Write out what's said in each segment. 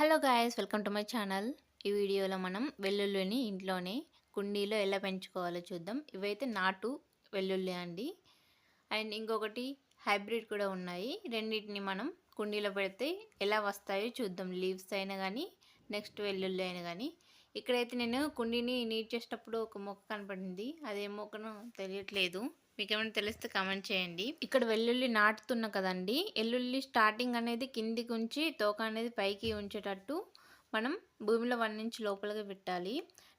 Hello guys welcome to my channel. ఈ వీడియోలో మనం వెల్లుల్లిని ఇంట్లోనే కుండీలో ఎలా పెంచుకోవాలో చూద్దాం. ఇవైతే నాటు వెల్లుల్లి అండి. అండ్ ఇంకొకటి హైబ్రిడ్ కూడా ఉన్నాయి. రెండింటిని మనం కుండీలో పెడితే ఎలా వస్తాయో చూద్దాం. లీవ్స్ అయినా కానీ నెక్స్ట్ వెల్లుల్లి అయినా కానీ ఇక్కడైతే నేను కుండీని నీట్ చేసేటప్పుడు ఒక మొక్క కనపడింది. అదే మొక్కను తెలియట్లేదు. మీకు ఏమైనా తెలిస్తే కమెంట్ చేయండి. ఇక్కడ వెల్లుల్లి నాటుతున్నా కదండి వెల్లుల్లి స్టార్టింగ్ అనేది కిందికి ఉంచి తోక అనేది పైకి ఉంచేటట్టు మనం భూమిలో వన్ ఇంచ్ లోపలికి పెట్టాలి.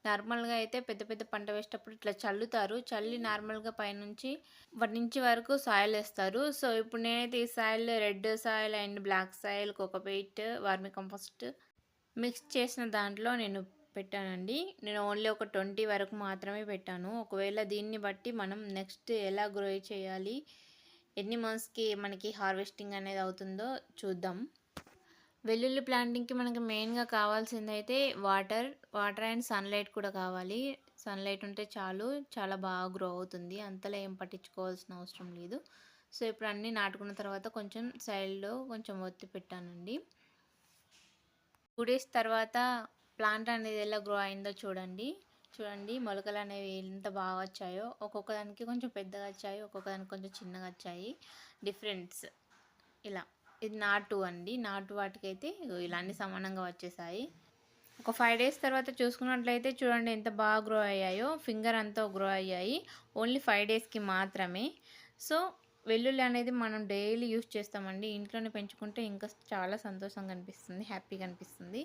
నార్మల్గా అయితే పెద్ద పెద్ద పంట వేసేటప్పుడు ఇట్లా చల్లుతారు. చల్లి నార్మల్గా పైనుంచి వన్ నుంచి వరకు సాయిల్ వేస్తారు. సో ఇప్పుడు నేనైతే ఈ soil red soil and black soil cocopeat vermicompost mix చేసిన దాంట్లో నేను పెట్టానండి. నేను ఓన్లీ ఒక ట్వంటీ వరకు మాత్రమే పెట్టాను. ఒకవేళ దీన్ని బట్టి మనం నెక్స్ట్ ఎలా గ్రో చేయాలి ఎన్ని మంత్స్కి మనకి హార్వెస్టింగ్ అనేది అవుతుందో చూద్దాం. వెల్లుల్లి ప్లాంటింగ్కి మనకి మెయిన్గా కావాల్సింది అయితే వాటర్ వాటర్ అండ్ సన్లైట్ కూడా కావాలి. సన్లైట్ ఉంటే చాలు చాలా బాగా గ్రో అవుతుంది. అంతలో ఏం పట్టించుకోవాల్సిన అవసరం లేదు. సో ఇప్పుడు అన్నీ నాటుకున్న తర్వాత కొంచెం సైడ్లో కొంచెం ఒత్తి పెట్టానండి. టూ డేస్ తర్వాత ప్లాంట్ అనేది ఎలా గ్రో అయిందో చూడండి. చూడండి మొలకలు అనేవి ఎంత బాగా వచ్చాయో. ఒక్కొక్క దానికి కొంచెం పెద్దగా వచ్చాయి ఒక్కొక్క దానికి కొంచెం చిన్నగా వచ్చాయి. డిఫరెన్స్ ఇలా. ఇది నాటు అండి. నాటు వాటికైతే ఇలా అన్ని సమానంగా వచ్చేసాయి. ఒక ఫైవ్ డేస్ తర్వాత చూసుకున్నట్లయితే చూడండి ఎంత బాగా గ్రో అయ్యాయో. ఫింగర్ అంతా గ్రో అయ్యాయి. ఓన్లీ ఫైవ్ డేస్కి మాత్రమే. సో వెల్లుల్లి అనేది మనం డైలీ యూస్ చేస్తామండి. ఇంట్లోనే పెంచుకుంటే ఇంకా చాలా సంతోషంగా అనిపిస్తుంది హ్యాపీగా అనిపిస్తుంది.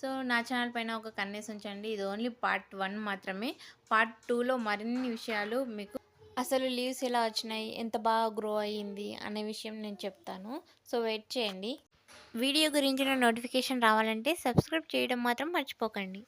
సో నా ఛానల్ పైన ఒక కన్నేసి ఉంచండి. ఇది ఓన్లీ పార్ట్ వన్ మాత్రమే. పార్ట్ టూలో మరిన్ని విషయాలు మీకు అసలు లీవ్స్ ఎలా వచ్చినాయి ఎంత బాగా గ్రో అయ్యింది అనే విషయం నేను చెప్తాను. సో వెయిట్ చేయండి. వీడియో గురించిన నోటిఫికేషన్ రావాలంటే సబ్స్క్రైబ్ చేయడం మాత్రం మర్చిపోకండి.